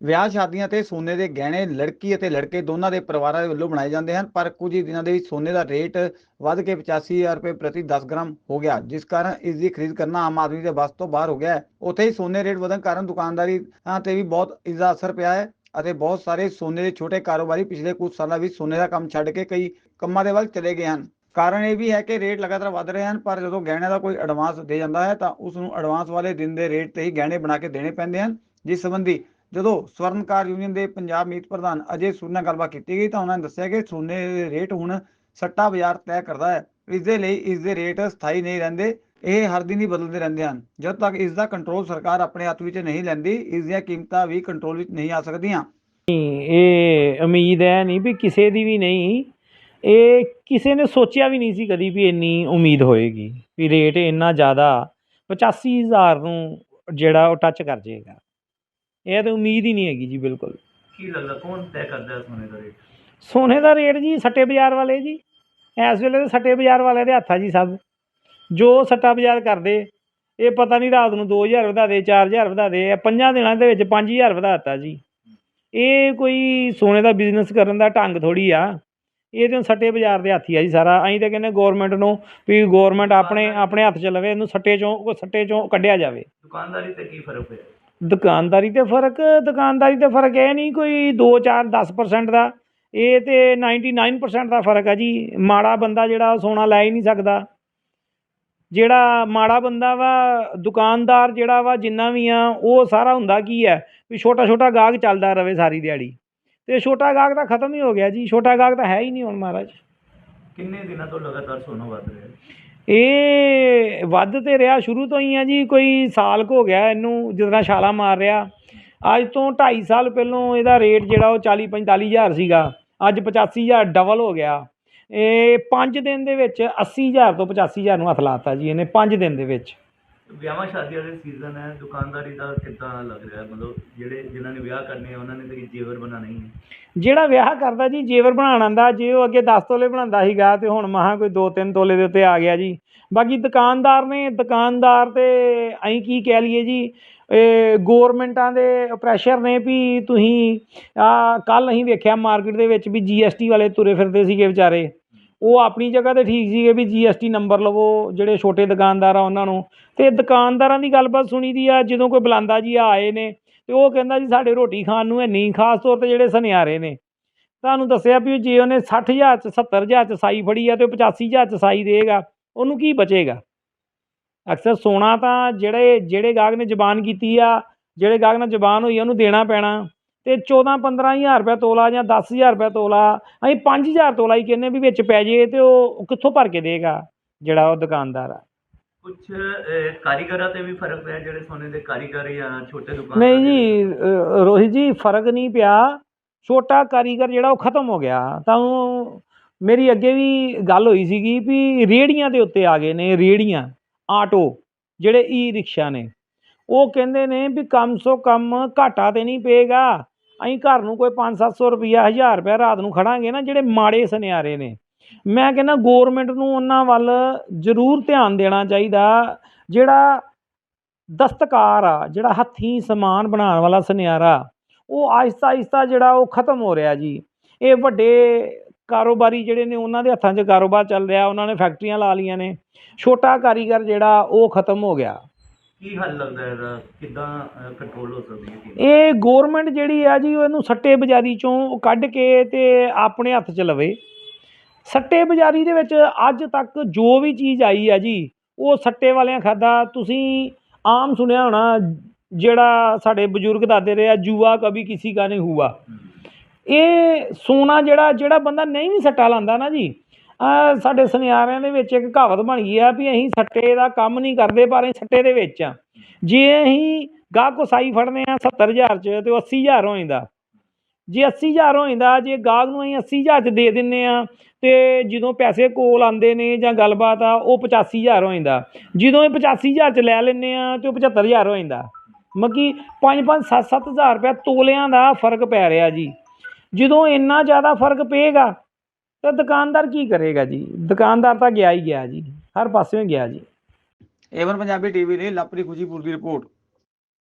ਵਿਆਹ ਸ਼ਾਦੀਆਂ ਤੇ ਸੋਨੇ ਦੇ ਗਹਿਣੇ, ਲੜਕੀ ਅਤੇ ਲੜਕੇ ਦੋਨਾਂ ਦੇ ਪਰਿਵਾਰਾਂ ਦੇ ਵੱਲੋਂ ਬਣਾਏ ਜਾਂਦੇ ਹਨ, ਪਰ ਕੁਝ ਹੀ ਦਿਨਾਂ ਦੇ ਵਿੱਚ ਸੋਨੇ ਦਾ ਰੇਟ ਵੱਧ ਕੇ 85000 ਰੁਪਏ ਪ੍ਰਤੀ 10 ਗ੍ਰਾਮ ਹੋ ਗਿਆ, ਜਿਸ ਕਾਰਨ ਇਸ ਦੀ ਖਰੀਦ ਕਰਨਾ ਆਮ ਆਦਮੀ ਦੇ ਵੱਸ ਤੋਂ ਬਾਹਰ ਹੋ ਗਿਆ ਹੈ। ਉੱਥੇ ਹੀ ਸੋਨੇ ਰੇਟ ਵਧਣ ਕਾਰਨ ਦੁਕਾਨਦਾਰੀ ਤੇ ਵੀ ਬਹੁਤ ਇਸ ਦਾ ਅਸਰ ਪਿਆ ਹੈ ਅਤੇ ਬਹੁਤ ਸਾਰੇ ਸੋਨੇ ਦੇ ਛੋਟੇ ਕਾਰੋਬਾਰੀ ਪਿਛਲੇ ਕੁਝ ਸਾਲਾਂ ਵਿੱਚ ਸੋਨੇ ਦਾ ਕੰਮ ਛੱਡ ਕੇ ਕਈ ਕੰਮਾਂ ਦੇ ਵੱਲ ਚਲੇ ਗਏ ਹਨ। ਕਾਰਨ ਇਹ ਵੀ ਹੈ ਕਿ ਰੇਟ ਲਗਾਤਾਰ ਵਧ ਰਹੇ ਹਨ, ਪਰ ਜਦੋਂ ਗਹਿਣੇ ਦਾ ਕੋਈ ਐਡਵਾਂਸ ਦੇ ਜਾਂਦਾ ਹੈ ਤਾਂ ਉਸ ਨੂੰ ਐਡਵਾਂਸ ਵਾਲੇ ਦਿਨ ਦੇ ਰੇਟ ਤੇ ਹੀ ਗਹਿਣੇ ਬਣਾ ਕੇ ਦੇਣੇ ਪੈਂਦੇ ਹਨ, ਜਿਸ ਸੰਬੰਧੀ ਜਦੋਂ ਸਵਰਨਕਾਰ ਯੂਨੀਅਨ ਦੇ ਪੰਜਾਬ ਮੀਤ ਪ੍ਰਧਾਨ ਅਜੇ ਸੂਦ ਨਾਲ ਗੱਲਬਾਤ ਕੀਤੀ ਗਈ ਤਾਂ ਉਹਨਾਂ ਨੇ ਦੱਸਿਆ ਕਿ ਸੋਨੇ ਦੇ ਰੇਟ ਹੁਣ ਸੱਟਾ ਬਾਜ਼ਾਰ ਤੈਅ ਕਰਦਾ ਹੈ। ਇਸ ਦੇ ਲਈ ਇਸ ਦੇ ਰੇਟ ਸਥਾਈ ਨਹੀਂ ਰਹਿੰਦੇ, ਇਹ ਹਰ ਦਿਨ ਹੀ ਬਦਲਦੇ ਰਹਿੰਦੇ ਹਨ। ਜਦ ਤੱਕ ਇਸ ਦਾ ਕੰਟਰੋਲ ਸਰਕਾਰ ਆਪਣੇ ਹੱਥ ਵਿੱਚ ਨਹੀਂ ਲੈਂਦੀ, ਇਸ ਦੀਆਂ ਕੀਮਤਾਂ ਵੀ ਕੰਟਰੋਲ ਵਿੱਚ ਨਹੀਂ ਆ ਸਕਦੀਆਂ। ਇਹ ਉਮੀਦ ਹੈ ਨਹੀਂ ਵੀ ਕਿਸੇ ਦੀ ਵੀ ਨਹੀਂ, ਇਹ ਕਿਸੇ ਨੇ ਸੋਚਿਆ ਵੀ ਨਹੀਂ ਸੀ ਕਦੀ ਵੀ ਇੰਨੀ ਉਮੀਦ ਹੋਏਗੀ ਵੀ ਰੇਟ ਇੰਨਾ ਜ਼ਿਆਦਾ 85000 ਨੂੰ ਜਿਹੜਾ ਉਹ ਟੱਚ ਕਰ ਜਾਏਗਾ। ਇਹ ਤਾਂ ਉਮੀਦ ਹੀ ਨਹੀਂ ਹੈਗੀ ਜੀ ਬਿਲਕੁਲ। ਕੀ ਲੱਗਦਾ ਕੌਣ ਤੈਅ ਕਰਦਾ ਹੈ ਸੋਨੇ ਦਾ ਰੇਟ? ਸੋਨੇ ਦਾ ਰੇਟ ਜੀ ਸੱਟੇ ਬਾਜ਼ਾਰ ਵਾਲੇ ਜੀ। ਇਸ ਵੇਲੇ ਤਾਂ ਸੱਟੇ ਬਾਜ਼ਾਰ ਵਾਲੇ ਦੇ ਹੱਥ ਜੀ ਸਭ। ਜੋ ਸੱਟਾ ਬਾਜ਼ਾਰ ਕਰਦੇ ਇਹ ਪਤਾ ਨਹੀਂ ਰਾਤ ਨੂੰ 2000 ਵਧਾ ਦੇ 4000 ਵਧਾ ਦੇ ਇਹ ਪੰਜਾਂ ਦਿਨਾਂ ਦੇ ਵਿੱਚ 5000 ਵਧਾ ਦਿੱਤਾ ਜੀ। ਇਹ ਕੋਈ ਸੋਨੇ ਦਾ ਬਿਜ਼ਨਸ ਕਰਨ ਦਾ ਢੰਗ ਥੋੜੀ ਆ। ਇਹ ਤਾਂ ਸੱਟੇ ਬਾਜ਼ਾਰ ਦੇ ਹੱਥ ਹੀ ਆ ਜੀ ਸਾਰਾ। ਅਸੀਂ ਤਾਂ ਕਹਿੰਦੇ ਗਵਰਨਮੈਂਟ ਨੂੰ ਵੀ ਗਵਰਨਮੈਂਟ ਆਪਣੇ ਆਪਣੇ ਹੱਥ 'ਚ ਲਵੇ ਇਹਨੂੰ ਸੱਟੇ 'ਚੋਂ ਸੱਟੇ 'ਚੋਂ ਕੱਢਿਆ ਜਾਵੇ। ਦੁਕਾਨਦਾਰੀ ਤੇ ਕੀ ਫ਼ਰਕ ਪਿਆ? ਦੁਕਾਨਦਾਰੀ ਤੇ ਫ਼ਰਕ, ਦੁਕਾਨਦਾਰੀ ਤੇ ਫ਼ਰਕ ਇਹ ਨਹੀਂ ਕੋਈ 2 4 10% ਦਾ। ਇਹ ਤੇ 99% ਦਾ ਫ਼ਰਕ ਆ ਜੀ। ਮਾੜਾ ਬੰਦਾ ਜਿਹੜਾ ਸੋਨਾ ਲੈ ਹੀ ਨਹੀਂ ਸਕਦਾ। ਜਿਹੜਾ ਮਾੜਾ ਬੰਦਾ ਵਾ, ਦੁਕਾਨਦਾਰ ਜਿਹੜਾ ਵਾ, ਜਿੰਨਾ ਵੀ ਆ, ਉਹ ਸਾਰਾ ਹੁੰਦਾ ਕੀ ਹੈ? ਵੀ ਛੋਟਾ ਛੋਟਾ ਗਾਹਕ ਚੱਲਦਾ ਰਵੇ ਸਾਰੀ ਦਿਹਾੜੀ। ਤੇ ਛੋਟਾ ਗਾਹਕ ਤਾਂ ਖਤਮ ਹੀ ਹੋ ਗਿਆ ਜੀ। ਛੋਟਾ ਗਾਹਕ ਤਾਂ ਹੈ ਹੀ ਨਹੀਂ ਹੁਣ ਮਹਾਰਾਜ। ਕਿੰਨੇ ਦਿਨਾਂ ਤੋਂ ਲਗਾਤਾਰ ਸੋਨਾ ਵੱਧ ਰਿਹਾ? ਹੈ ਇਹ ਵੱਧ ਤੇ ਰਿਹਾ, ਸ਼ੁਰੂ ਤੋਂ ਹੀ ਆ ਜੀ, ਕੋਈ ਸਾਲ ਕੁ ਹੋ ਗਿਆ ਇਹਨੂੰ, ਜਿਸ ਤਰ੍ਹਾਂ ਛਾਲਾ ਮਾਰ ਰਿਹਾ। ਅੱਜ ਤੋਂ 2.5 ਸਾਲ ਪਹਿਲੋਂ ਇਹਦਾ ਰੇਟ ਜਿਹੜਾ ਉਹ 40 45000 ਸੀਗਾ, ਅੱਜ 85000 ਡਬਲ ਹੋ ਗਿਆ। ਇਹ 5 ਦਿਨ ਦੇ ਵਿੱਚ 80000 ਤੋਂ 85000 ਨੂੰ ਹੱਥ ਲਾਤਾ ਜੀ ਇਹਨੇ 5 ਦਿਨ ਦੇ ਵਿੱਚ। ਵਿਆਹਾਂ ਸ਼ਾਦੀਆਂ ਦੇ ਸੀਜ਼ਨ ਹੈ, ਦੁਕਾਨਦਾਰੀ ਦਾ ਕਿੱਦਾਂ ਲੱਗ ਰਿਹਾ? ਮਤਲਬ ਜਿਹੜੇ ਜਿਨ੍ਹਾਂ ਨੇ ਵਿਆਹ ਕਰਨੇ ਆ, ਉਹਨਾਂ ਨੇ ਤਾਂ ਜੇਵਰ ਬਣਾਉਣਾ ਹੀ ਹੈ ਜਿਹੜਾ ਵਿਆਹ ਕਰਦਾ ਜੀ, ਜੇਵਰ ਬਣਾਉਣ ਆਂਦਾ ਜੇ ਉਹ ਅੱਗੇ 10 ਤੋਲੇ ਬਣਾਉਂਦਾ ਸੀਗਾ ਤੇ ਹੁਣ ਮਹਾ ਕੋਈ 2-3 ਤੋਲੇ ਦੇ ਉੱਤੇ ਆ ਗਿਆ ਜੀ। ਬਾਕੀ ਦੁਕਾਨਦਾਰ ਨੇ, ਦੁਕਾਨਦਾਰ ਤੇ ਅਸੀਂ ਕੀ ਕਹਿ ਲਈਏ ਜੀ, ਇਹ ਗੌਰਮੈਂਟਾਂ ਦੇ ਪ੍ਰੈਸ਼ਰ ਨੇ ਵੀ ਤੁਸੀਂ ਆ ਕੱਲ ਅਸੀਂ ਵੇਖਿਆ ਮਾਰਕੀਟ ਦੇ ਵਿੱਚ ਵੀ ਜੀਐਸਟੀ ਵਾਲੇ ਤੁਰੇ ਫਿਰਦੇ ਸੀਗੇ ਵਿਚਾਰੇ। ਉਹ ਆਪਣੀ ਜਗ੍ਹਾ ਤੇ ਠੀਕ ਸੀਗੇ ਵੀ ਜੀਐਸਟੀ ਨੰਬਰ ਲਵੋ, ਜਿਹੜੇ ਛੋਟੇ ਦੁਕਾਨਦਾਰ ਆ ਉਹਨਾਂ ਨੂੰ। ਤੇ ਦੁਕਾਨਦਾਰਾਂ ਦੀ ਗੱਲਬਾਤ ਸੁਣੀ ਦੀ ਆ, ਜਦੋਂ ਕੋਈ ਬੁਲਾਉਂਦਾ ਜੀ ਆਏ ਨੇ, ਤੇ ਉਹ ਕਹਿੰਦਾ ਜੀ ਸਾਡੇ ਰੋਟੀ ਖਾਣ ਨੂੰ ਹੈ ਨਹੀਂ ਖਾਸ ਤੌਰ ਤੇ ਜਿਹੜੇ ਸੁਨਿਆਰੇ ਨੇ। ਤੁਹਾਨੂੰ ਦੱਸਿਆ ਵੀ ਜੇ ਉਹਨੇ 60000 ਚ 70000 ਚ ਸਾਈ ਫੜੀ ਆ ਤੇ ਉਹ 85000 ਚ ਸਾਈ ਦੇਗਾ, ਉਹਨੂੰ ਕੀ ਬਚੇਗਾ? ਅਕਸਰ ਸੋਨਾ ਤਾਂ ਜਿਹੜੇ ਜਿਹੜੇ ਗਾਹਕ ਨੇ ਜ਼ਬਾਨ ਕੀਤੀ ਆ, ਜਿਹੜੇ ਗਾਹਕ ਨਾਲ ਜ਼ਬਾਨ ਹੋਈ ਆ, ਉਹਨੂੰ ਦੇਣਾ ਪੈਣਾ। ਤੇ 14 15000 ਰੁਪਏ ਤੋਲਾ ਜਾਂ 10000 ਰੁਪਏ ਤੋਲਾ ਅਸੀਂ 5000 ਤੋਲਾ ਹੀ ਕਹਿੰਦੇ ਵੀ ਵਿੱਚ ਪੈ ਜੇ ਤੇ ਉਹ ਕਿੱਥੋਂ ਭਰ ਕੇ ਦੇਗਾ ਜਿਹੜਾ ਉਹ ਦੁਕਾਨਦਾਰ ਆ। ਕੁਝ ਕਾਰੀਗਰਾਂ ਤੇ ਵੀ ਫ਼ਰਕ ਪਿਆ ਜਿਹੜੇ ਸੋਨੇ ਦੇ ਕਾਰੀਗਰ ਜਾਂ ਛੋਟੇ ਦੁਕਾਨਦਾਰ ਨਹੀਂ ਜੀ ਰੋਹਿਤ ਜੀ ਫ਼ਰਕ ਨਹੀਂ ਪਿਆ। ਛੋਟਾ ਕਾਰੀਗਰ ਜਿਹੜਾ ਉਹ ਖਤਮ ਹੋ ਗਿਆ। ਤਾਂ ਉਹ ਮੇਰੀ ਅੱਗੇ ਵੀ ਗੱਲ ਹੋਈ ਸੀਗੀ ਵੀ ਰੇੜੀਆਂ ਦੇ ਉੱਤੇ ਆ ਗਏ ਨੇ ਰੇੜੀਆਂ ਆਟੋ ਜਿਹੜੇ ਈ ਰਿਕਸ਼ਾ ਨੇ। ਉਹ ਕਹਿੰਦੇ ਨੇ ਵੀ ਕਮ ਸੋ ਕਮ ਘਾਟਾ ਤੇ ਨਹੀਂ ਪਏਗਾ। ਅਸੀਂ ਘਰ ਨੂੰ ਕੋਈ 5-700 ਰੁਪਈਆ 1000 ਰੁਪਇਆ ਰਾਤ ਨੂੰ ਖੜਾਂਗੇ ਨਾ, ਜਿਹੜੇ ਮਾੜੇ ਸੁਨਿਆਰੇ ਨੇ। ਮੈਂ ਕਹਿੰਦਾ ਗਵਰਨਮੈਂਟ ਨੂੰ ਉਹਨਾਂ ਵੱਲ ਜ਼ਰੂਰ ਧਿਆਨ ਦੇਣਾ ਚਾਹੀਦਾ, ਜਿਹੜਾ ਦਸਤਕਾਰ ਆ, ਜਿਹੜਾ ਹੱਥੀਂ ਸਮਾਨ ਬਣਾਉਣ ਵਾਲਾ ਸੁਨਿਆਰਾ, ਉਹ ਆਹਿਸਤਾ ਆਹਿਸਤਾ ਜਿਹੜਾ ਉਹ ਖਤਮ ਹੋ ਰਿਹਾ ਜੀ। ਇਹ ਵੱਡੇ ਕਾਰੋਬਾਰੀ ਜਿਹੜੇ ਨੇ, ਉਹਨਾਂ ਦੇ ਹੱਥਾਂ 'ਚ ਕਾਰੋਬਾਰ ਚੱਲ ਰਿਹਾ, ਉਹਨਾਂ ਨੇ ਫੈਕਟਰੀਆਂ ਲਾ ਲਈਆਂ ਨੇ। ਛੋਟਾ ਕਾਰੀਗਰ ਜਿਹੜਾ, ਉਹ ਖਤਮ ਹੋ ਗਿਆ। ਕੀ ਹੱਲ ਲੱਗਦਾ ਇਹਦਾ? ਕਿੱਦਾਂ ਕੰਟਰੋਲ ਹੋ ਸਕਦੀ ਹੈ ਚੀਜ਼ ਇਹ ਗਵਰਨਮੈਂਟ ਜਿਹੜੀ ਆ ਜੀ ਉਹ ਇਹਨੂੰ ਸੱਟੇ ਬਾਜ਼ਾਰੀ ਚੋਂ ਕੱਢ ਕੇ ਤੇ ਆਪਣੇ ਹੱਥ 'ਚ ਲਵੇ। ਸੱਟੇ ਬਾਜ਼ਾਰੀ ਦੇ ਵਿੱਚ ਅੱਜ ਤੱਕ ਜੋ ਵੀ ਚੀਜ਼ ਆਈ ਆ ਜੀ ਉਹ ਸੱਟੇ ਵਾਲਿਆਂ ਖਾਦਾ। ਤੁਸੀਂ ਆਮ ਸੁਣਿਆ ਹੋਣਾ ਜਿਹੜਾ ਸਾਡੇ ਬਜ਼ੁਰਗ ਦਾਦੇ ਰਹੇ ਆ ਜੂਆ ਕभी ਕਿਸੇ ਕਾ ਨਹੀਂ ਹੁਆ। ਇਹ ਸੋਨਾ ਜਿਹੜਾ ਜਿਹੜਾ ਬੰਦਾ ਨਹੀਂ ਵੀ ਸੱਟਾ ਲਾਂਦਾ ਨਾ ਜੀ ਸਾਡੇ ਸੁਨਿਆਰਿਆਂ ਦੇ ਵਿੱਚ ਇੱਕ ਕਹਾਵਤ ਬਣ ਗਈ ਆ ਵੀ ਅਸੀਂ ਸੱਟੇ ਦਾ ਕੰਮ ਨਹੀਂ ਕਰਦੇ ਪਰ ਅਸੀਂ ਸੱਟੇ ਦੇ ਵਿੱਚ ਆ। ਜੇ ਅਸੀਂ ਗਾਹਕ ਕੋ ਸਾਈ ਫੜਨੇ ਆ 70000 ਚ ਤੇ ਉਹ 80000 ਹੋ ਜਾਂਦਾ। ਜੇ 80000 ਹੋ ਜਾਂਦਾ, ਜੇ ਗਾਹਕ ਨੂੰ ਅਸੀਂ 80000 ਚ ਦੇ ਦਿੰਨੇ ਆ ਤੇ ਜਦੋਂ ਪੈਸੇ ਕੋਲ ਆਉਂਦੇ ਨੇ ਜਾਂ ਗੱਲਬਾਤ ਆ, ਉਹ 85000 ਹੋ ਜਾਂਦਾ। ਜਦੋਂ ਇਹ 85000 ਚ ਲੈ ਲੈਂਦੇ ਆ ਤੇ ਉਹ 75000 ਹੋ ਜਾਂਦਾ। ਮੱਕੀ 5-5 7-7000 ਰੁਪਏ ਤੋਲਿਆਂ ਦਾ ਫ਼ਰਕ ਪੈ ਰਿਹਾ ਜੀ। ਜਦੋਂ ਇੰਨਾ ਜ਼ਿਆਦਾ ਫ਼ਰਕ ਪਏਗਾ ਤਾਂ ਦੁਕਾਨਦਾਰ ਕੀ ਕਰੇਗਾ ਜੀ? ਦੁਕਾਨਦਾਰ ਤਾਂ ਗਿਆ ਹੀ ਗਿਆ ਜੀ, ਹਰ ਪਾਸਿਓਂ ਗਿਆ ਜੀ। ਏਵਨ ਪੰਜਾਬੀ ਟੀਵੀ ਲਈ ਲਵਪ੍ਰੀਤ ਖੁਸ਼ੀਪੁਰ ਦੀ ਰਿਪੋਰਟ